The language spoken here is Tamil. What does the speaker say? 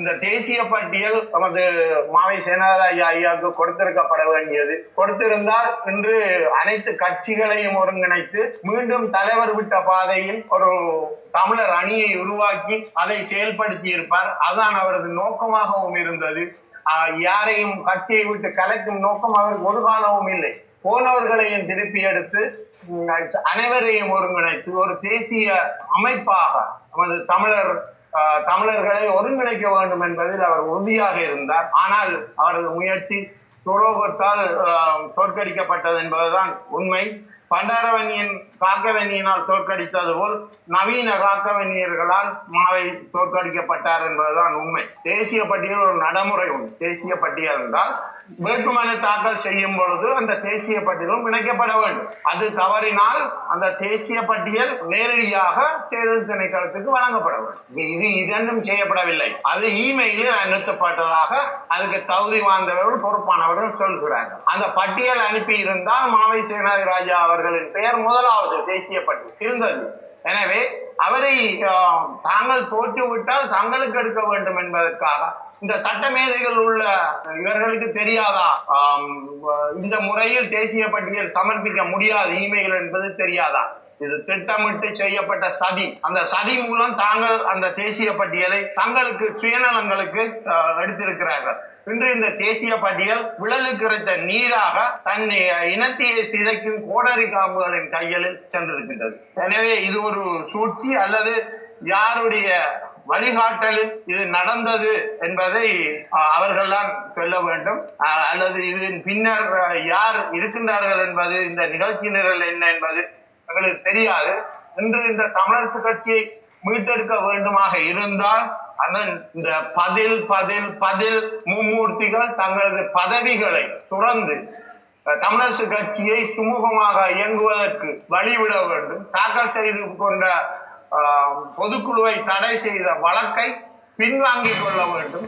இந்த தேசிய பட்டியல் நமது மாவை சேனாராஜ ஐயாவுக்கு கொடுத்திருக்கப்பட வேண்டியது. கொடுத்திருந்தால் இன்று அனைத்து கட்சிகளையும் ஒருங்கிணைத்து மீண்டும் தலைவர் விட்ட பாதையில் ஒரு தமிழர் அணியை உருவாக்கி அதை செயல்படுத்தி இருப்பார் அதுதான் அவரது நோக்கமாகவும் இருந்தது. யாரையும் கட்சியை விட்டு கலைக்கும் நோக்கம் அவருக்கு ஒரு காலமும் இல்லை. போனவர்களையும் திருப்பி எடுத்து அனைவரையும் ஒருங்கிணைத்து ஒரு தேசிய அமைப்பாக நமது தமிழர் தமிழர்களை ஒருங்கிணைக்க வேண்டும் என்பதில் அவர் உறுதியாக இருந்தார். ஆனால் அவரது முயற்சி துரோகத்தால் தோற்கடிக்கப்பட்டது என்பதுதான் உண்மை. பண்டாரவன்யன் காக்கவன்யனால் தோற்கடித்தது போல் நவீன காக்கவன்யர்களால் மாவை தோற்கடிக்கப்பட்டார் என்பதுதான் உண்மை. தேசிய பட்டியல் ஒரு நடைமுறை உண்டு. தேசிய பட்டியல் என்றால் வேட்புமனு தாக்கல் செய்யும் பொழுது அந்த தேசிய பட்டியலும் இணைக்கப்பட வேண்டும். அது தவறினால் அந்த தேசிய பட்டியல் நேரடியாக தேர்தல் திணைக்களத்துக்கு வழங்கப்பட வேண்டும். இது இரண்டும் செய்யப்படவில்லை. அது இமெயிலில் அனுப்பப்பட்டதாக அதுக்கு தகுதி வாய்ந்தவர்கள் பொறுப்பானவர்கள் சொல்கிறார்கள். அந்த பட்டியல் அனுப்பி இருந்தால் மாவை சேனாதி ராஜா அவர்களின் பெயர் முதலாவது தேசிய பட்டியல் இருந்தது எனவே அவரை தாங்கள் தோற்றுவிட்டால் தங்களுக்கு எடுக்க வேண்டும் என்பதற்காக இந்த சட்டமேதைகள் உள்ள இவர்களுக்கு தெரியாதா? இந்த முறையில் தேசிய பட்டியல் சமர்ப்பிக்க முடியாது இமெயில் என்பது தெரியாதா? இது திட்டமிட்டு செய்யப்பட்ட சதி. அந்த சதி மூலம் தாங்கள் அந்த தேசிய பட்டியலை தங்களுக்கு சுயநலங்களுக்கு எடுத்திருக்கிறார்கள். இன்று இந்த தேசிய பட்டியல் விழலுக்கு இறைத்த நீராக தன் இனத்தையே சிதைக்கும் கோடரி காம்புகளின் கையில் சென்றிருக்கின்றது. எனவே இது ஒரு சூழ்ச்சி அல்லது யாருடைய வழிகாட்டலில் இது நடந்தது என்பதை அவர்கள்லாம் அவர்கள்தான் சொல்ல வேண்டும். அல்லது இதன் பின்னர் யார் இருக்கின்றார்கள் என்பது இந்த நிகழ்ச்சி நிரல் என்ன என்பது எங்களுக்கு தெரியாது. இன்று இந்த தமிழரசு கட்சியை மீட்டெடுக்க வேண்டுமாக இருந்தால் அதன் இந்த பதில் பதில் பதில் மும்மூர்த்திகள் தங்களது பதவிகளை துறந்து தமிழரசு கட்சியை சுமூகமாக இயங்குவதற்கு வழிவிட வேண்டும். தாக்கல் செய்து கொண்ட ஆஹ், பொதுக்குழுவை தடை செய்த வழக்கை பின்வாங்கிக் கொள்ள வேண்டும்.